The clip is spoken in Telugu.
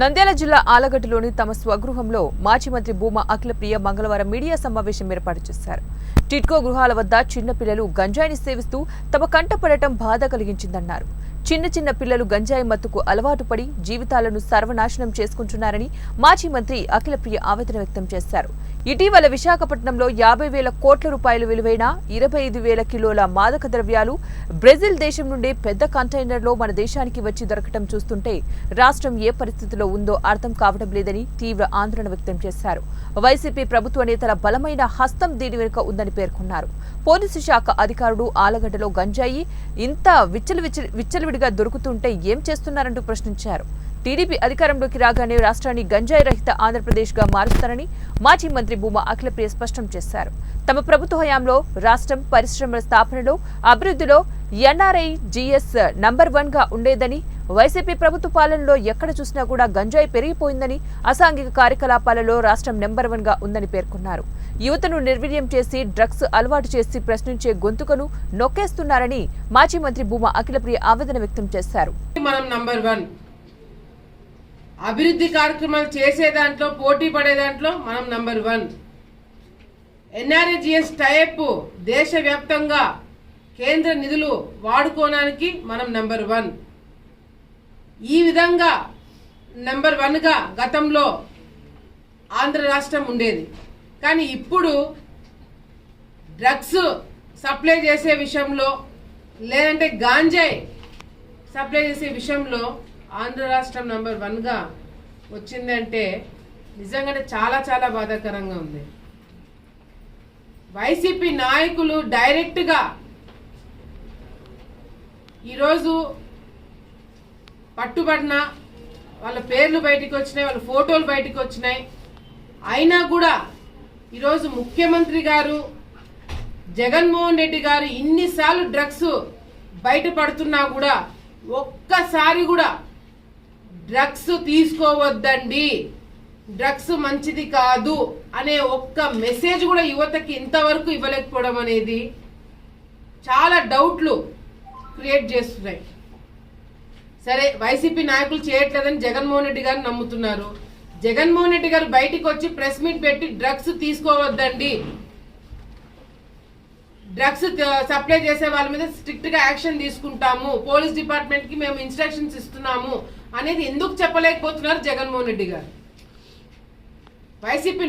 నంద్యాల జిల్లా ఆలగడ్డలోని తమ స్వగృహంలో మాజీ మంత్రి భూమా అఖిలప్రియ మంగళవారం మీడియా సమావేశం ఏర్పాటు చేశారు. టిట్కో గృహాల వద్ద చిన్నపిల్లలు గంజాయిని సేవిస్తూ తమ కంటపడటం బాధ కలిగించిందన్నారు. చిన్న చిన్న పిల్లలు గంజాయి మత్తుకు అలవాటు పడి జీవితాలను సర్వనాశనం చేసుకుంటున్నారని మాజీ మంత్రి అఖిలప్రియ ఆవేదన వ్యక్తం చేశారు. ఇటీవల విశాఖపట్నంలో యాభై వేల కోట్ల రూపాయలు విలువైన ఇరవై ఐదు వేల కిలోల మాదక ద్రవ్యాలు బ్రెజిల్ దేశం నుండి పెద్ద కంటైనర్లో మన దేశానికి వచ్చి దొరకటం చూస్తుంటే రాష్ట్రం ఏ పరిస్థితిలో ఉందో అర్థం కావడం లేదని తీవ్ర ఆందోళన వ్యక్తం చేశారు. వైసీపీ ప్రభుత్వ నేతల బలమైన హస్తం దీని వెనుక ఉందని పేర్కొన్నారు. పోలీసు శాఖ అధికారులు ఆలగడ్డలో గంజాయి ఇంత విచ్చలు విచ్చలవిడిగా దొరుకుతుంటే ఏం చేస్తున్నారంటూ ప్రశ్నించారు. టీడీపీ అధికారంలోకి రాగానే రాష్ట్రాన్ని గంజాయి రహిత ఆంధ్రప్రదేశ్గా మారుస్తారని మాజీ మంత్రి భూమా అఖిలప్రియ స్పష్టం చేశారు. తమ ప్రభుత్వ హయాంలో రాష్ట్రం పరిశ్రమల స్థాపనలో అభివృద్ధిలో ఎన్ఆర్ఐ జిఎస్ నంబర్ వన్గా ఉండేదని వైసీపీ ప్రభుత్వ పాలనలో ఎక్కడ చూసినా కూడా గంజాయి పెరిగిపోయిందని అసాంఘిక కార్యకలాపాలలో రాష్ట్రం నెంబర్ వన్గా ఉందని పేర్కొన్నారు. యువతను నిర్వీర్యం చేసి డ్రగ్స్ అలవాటు చేసి ప్రశ్నించే గొంతుకను నొక్కేస్తున్నారని మాజీ మంత్రి భూమా అఖిలప్రియ ఆవేదన వ్యక్తం చేశారు. మనం నంబర్ వన్. అభివృద్ధి కార్యక్రమాలు చేసే దాంట్లో పోటీ పడే దాంట్లో మనం నంబర్ వన్. ఎన్ఆర్జిఎస్ టైప్ దేశవ్యాప్తంగా కేంద్ర నిధులు వాడుకోవడానికి మనం నంబర్ వన్. ఈ విధంగా నెంబర్ వన్గా గతంలో ఆంధ్ర రాష్ట్రం ఉండేది. కానీ ఇప్పుడు డ్రగ్స్ సప్లై చేసే విషయంలో లేదంటే గాంజాయి సప్లై చేసే విషయంలో ఆంధ్ర రాష్ట్రం నంబర్ వన్గా వచ్చిందంటే నిజంగానే చాలా చాలా బాధాకరంగా ఉంది. వైసీపీ నాయకులు డైరెక్ట్గా ఈరోజు పట్టుబడిన వాళ్ళ పేర్లు బయటికి వచ్చినాయి వాళ్ళ ఫోటోలు బయటికి వచ్చినాయి. అయినా కూడా ఈరోజు ముఖ్యమంత్రి గారు జగన్మోహన్ రెడ్డి గారు ఇన్నిసార్లు డ్రగ్స్ బయటపడుతున్నా కూడా ఒక్కసారి కూడా డ్రగ్స్ తీసుకోవద్దండి. డ్రగ్స్ మంచిది కాదు అనే ఒక్క మెసేజ్ కూడా యువతకి ఇంతవరకు ఇవ్వలేకపోవడం అనేది చాలా డౌట్లు క్రియేట్ చేస్తున్నాయి. సరే వైసీపీ నాయకులు చేయట్లేదని జగన్మోహన్ రెడ్డి గారు నమ్ముతున్నారు. జగన్మోహన్ రెడ్డి గారు బయటికి వచ్చి ప్రెస్ మీట్ పెట్టి డ్రగ్స్ తీసుకోవద్దండి. డ్రగ్స్ సప్లై చేసే వాళ్ళ మీద స్ట్రిక్ట్గా యాక్షన్ తీసుకుంటాము. పోలీస్ డిపార్ట్మెంట్కి మేము ఇన్స్ట్రక్షన్స్ ఇస్తున్నాము. అనేది ఎందుకు చెప్పలేకపోతున్నారు జగన్మోహన్ రెడ్డి గారు? వైసీపీ